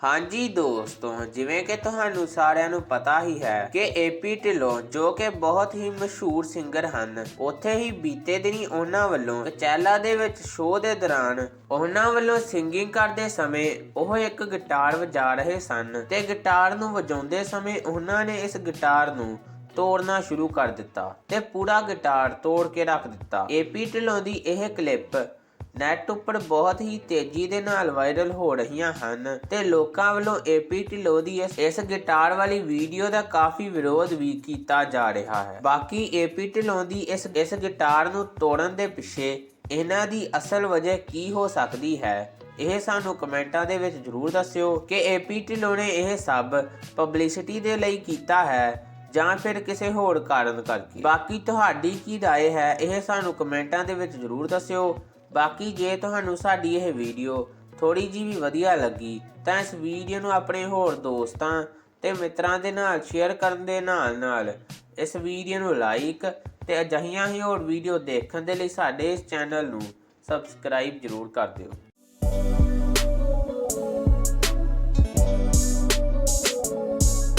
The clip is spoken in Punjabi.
ਹਾਂਜੀ ਦੋਸਤੋ, ਜਿਵੇਂ ਕਿ ਤੁਹਾਨੂੰ ਸਾਰਿਆਂ ਨੂੰ ਪਤਾ ਹੀ ਹੈ ਕਿ ਏਪੀ ਢਿੱਲੋਂ, ਜੋ ਕਿ ਬਹੁਤ ਹੀ ਮਸ਼ਹੂਰ ਸਿੰਗਰ ਹਨ, ਉੱਥੇ ਹੀ ਬੀਤੇ ਦਿਨੀ ਉਹਨਾਂ ਵੱਲੋਂ ਕਚੈਲਾ ਦੇ ਵਿੱਚ ਸ਼ੋਅ ਦੇ ਦੌਰਾਨ ਉਹਨਾਂ ਵੱਲੋਂ ਸਿੰਗਿੰਗ ਕਰਦੇ ਸਮੇਂ ਉਹ ਇੱਕ ਗਿਟਾਰ ਵਜਾ ਰਹੇ ਸਨ ਤੇ ਗਿਟਾਰ ਨੂੰ ਵਜਾਉਂਦੇ ਸਮੇਂ ਉਹਨਾਂ ਨੇ ਇਸ ਗਿਟਾਰ ਨੂੰ ਤੋੜਨਾ ਸ਼ੁਰੂ ਕਰ ਦਿੱਤਾ ਤੇ ਪੂਰਾ ਗਿਟਾਰ ਤੋੜ ਕੇ ਰੱਖ ਦਿੱਤਾ। ਏਪੀ ਢਿੱਲੋਂ ਦੀ ਇਹ ਕਲਿੱਪ ਨੈਟ ਉੱਪਰ ਬਹੁਤ ਹੀ ਤੇਜ਼ੀ ਦੇ ਨਾਲ ਵਾਇਰਲ ਹੋ ਰਹੀਆਂ ਹਨ ਤੇ ਲੋਕਾਂ ਵੱਲੋਂ ਏਪੀ ਢਿੱਲੋਂ ਦੀ ਇਸ- ਇਸ ਗਿਟਾਰ ਵਾਲੀ ਵੀਡੀਓ ਦਾ ਕਾਫੀ ਵਿਰੋਧ ਵੀ ਕੀਤਾ ਜਾ ਰਿਹਾ ਹੈ ਬਾਕੀ ਏਪੀ ਢਿੱਲੋਂ ਦੀ ਇਸ ਇਸ ਗਿਟਾਰ ਨੂੰ ਤੋੜਨ ਦੇ ਪਿੱਛੇ ਇਹਨਾਂ ਦੀ ਅਸਲ ਵਜ੍ਹਾ ਕੀ ਹੋ ਸਕਦੀ ਹੈ ਇਹ ਸਾਨੂੰ ਕਮੈਂਟਾਂ ਦੇ ਵਿੱਚ ਜਰੂਰ ਦੱਸਿਓ ਕਿ ਏਪੀ ਢਿੱਲੋਂ ਨੇ ਇਹ ਸਭ ਪਬਲਿਸਿਟੀ ਦੇ ਲਈ ਕੀਤਾ ਹੈ ਜਾਂ ਫਿਰ ਕਿਸੇ ਹੋਰ ਕਾਰਨ ਕਰਕੇ ਬਾਕੀ ਤੁਹਾਡੀ ਕੀ رائے ਹੈ ਇਹ ਸਾਨੂੰ ਕਮੈਂਟਾਂ ਦੇ ਵਿੱਚ ਜਰੂਰ ਦੱਸਿਓ ਬਾਕੀ ਜੇ ਤੁਹਾਨੂੰ ਸਾਡੀ ਇਹ ਵੀਡੀਓ ਥੋੜੀ ਜੀ ਵੀ ਵਧੀਆ ਲੱਗੀ, ਤਾਂ ਇਸ ਵੀਡੀਓ ਨੂੰ ਆਪਣੇ ਹੋਰ ਦੋਸਤਾਂ ਤੇ ਮਿੱਤਰਾਂ ਦੇ ਨਾਲ ਸ਼ੇਅਰ ਕਰਨ ਦੇ ਨਾਲ ਨਾਲ ਇਸ ਵੀਡੀਓ ਨੂੰ ਲਾਈਕ ਤੇ ਅਜਿਹੀਆਂ ਹੀ ਹੋਰ ਵੀਡੀਓ ਦੇਖਣ ਦੇ ਲਈ ਸਾਡੇ ਇਸ ਚੈਨਲ ਨੂੰ ਸਬਸਕ੍ਰਾਈਬ ਜਰੂਰ ਕਰ ਦਿਓ।